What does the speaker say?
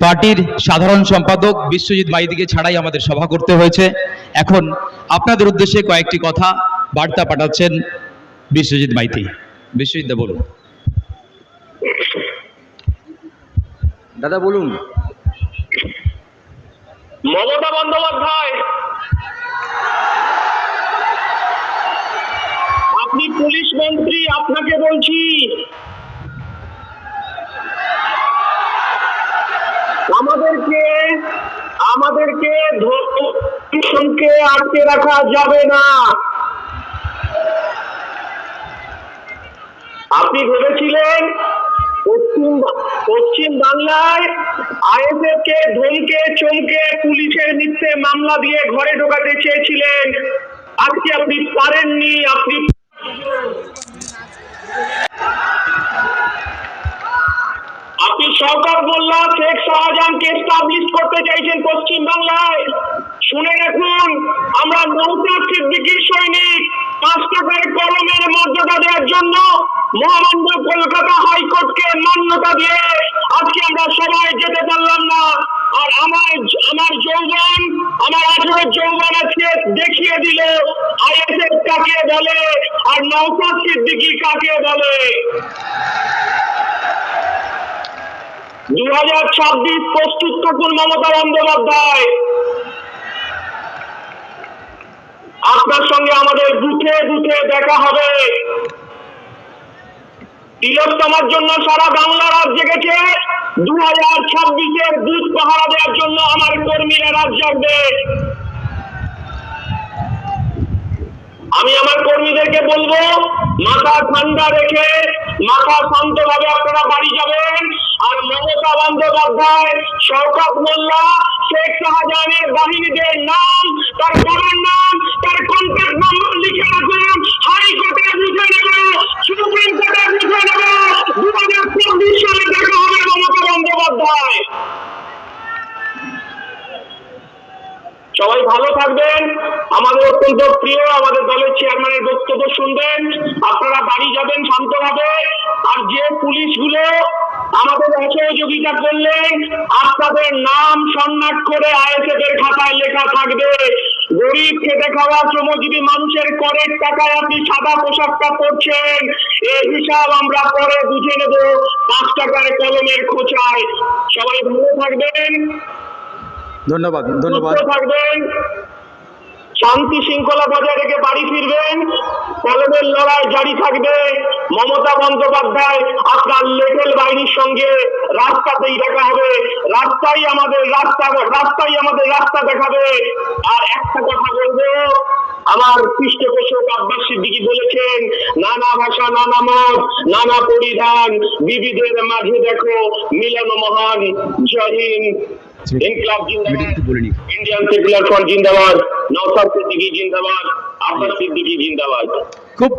পার্টির সাধারণ সম্পাদক বিশ্বজিৎ মাইদিকে ছাড়াই আমাদের সভা করতে হয়েছে। এখন আপনাদের উদ্দেশ্যে কয়েকটি কথা বার্তা পাঠাচ্ছেন বিশ্বজিৎ মাইতি। বিশ্বজিৎ দা বলুন। দাদা বলুন। মমতা বন্দ্যোপাধ্যায় আপনি পুলিশ মন্ত্রী আপনাকে বলছি। ধর্মকে আটকে রাখা যাবে না। আপনি ভেবেছিলেন পশ্চিম পশ্চিম বাংলায় আইএসএফ কে ধমকে চমকে পুলিশের মিথ্যে মামলা দিয়ে ঘরে ঢোকাতে চেয়েছিলেন। আজকে আপনি পারেননি, আপনি আপনি সরকার মোল্লা, শেখ শাহজাহানকে এস্টাবলিশ করতে চাইছেন পশ্চিম বাংলায় শুনে রাখুন আমরা নৌকার সিদ্দিকির সৈনিক পাঁচ টাকার কলমের মর্যাদা দেওয়ার জন্য মহামান্য কলকাতা হাইকোর্টকে মান্যতা দিয়ে আজকে আমরা সবাই যেতে পারলাম না। আর আমার আমার যৌবন, আমার আঠেরো যৌবন আজকে দেখিয়ে দিল আইএসএফ কাকে বলে আর নৌকার সিদ্দিকি কাকে বলে? দু হাজার ছাব্বিশ প্রস্তুত থাকুন মমতা বন্দ্যোপাধ্যায়। আপনার সঙ্গে আমাদের বুথে বুথে দেখা হবে। তিলোত্তমার জন্য সারা বাংলা রাত জেগেছে দু হাজার ছাব্বিশের বুথ পাহারা দেওয়ার জন্য আমার কর্মীরা রাত জাগবে। আমি আমার কর্মীদেরকে বলব, মাথা ঠান্ডা রেখে, মাথা শান্তভাবে আপনারা বাড়ি যাবেন। আর মমতা বন্দ্যোপাধ্যায়, শওকত মোল্লা, শেখ শাহজাহানের বাহিনীদের নাম, তার বাবার নাম, তার কন্ট্যাক্ট নম্বর লিখে রাখুন। হাইকোর্টে বুঝে নেব, সুপ্রিম কোর্টে বুঝে নেব। দু হাজার চব্বিশ সালে দেখা হবে মমতা বন্দ্যোপাধ্যায়। সবাই ভালো থাকবেন। আমাদের অত্যন্ত প্রিয় আমাদের দলের চেয়ারম্যানের বক্তব্য শুনবেন। আপনারা বাড়ি যাবেন শান্তভাবে। আর যে পুলিশগুলো আমাদের অসহযোগিতা করলেন আপনাদের নাম স্বর্ণাক্ষরে আইএসএফ এর খাতায় লেখা থাকবে। গরিব খেতে খাওয়া শ্রমজীবী মানুষের করের টাকায় আপনি সাদা পোশাকটা পরছেন। এই হিসাব আমরা পরে বুঝে নেব পাঁচ টাকার কলমের খোঁচায়। সবাই ভালো থাকবেন। ধন্যবাদ ধন্যবাদ। থাকবেন। শান্তি শৃঙ্খলা বজায় রেখে বাড়ি ফিরবেন। কলমের লড়াই জারি থাকবে। মমতা বন্দ্যোপাধ্যায় আপনার লেভেল বাহিনীর সঙ্গে রাস্তাতেই দেখা হবে। রাস্তাই আমাদের রাস্তা রাস্তাই আমাদের রাস্তা দেখাবে। আর একটা কথা বলব আমার পৃষ্ঠপোষক আব্বাস সিদ্দিকি বলেছেন নানা ভাষা নানা মত নানা পরিধান বিবিধের মাঝে দেখো মিলন মহান জয় হিন্দ ইনকলাব জিন্দাবাদ। ইন্ডিয়ান সেকুলার ফ্রন্ট জিন্দাবাদ। নওসাদ সিদ্দিকী জিন্দাবাদ আব্বাস সিদ্দিকী জিন্দাবাদ। খুব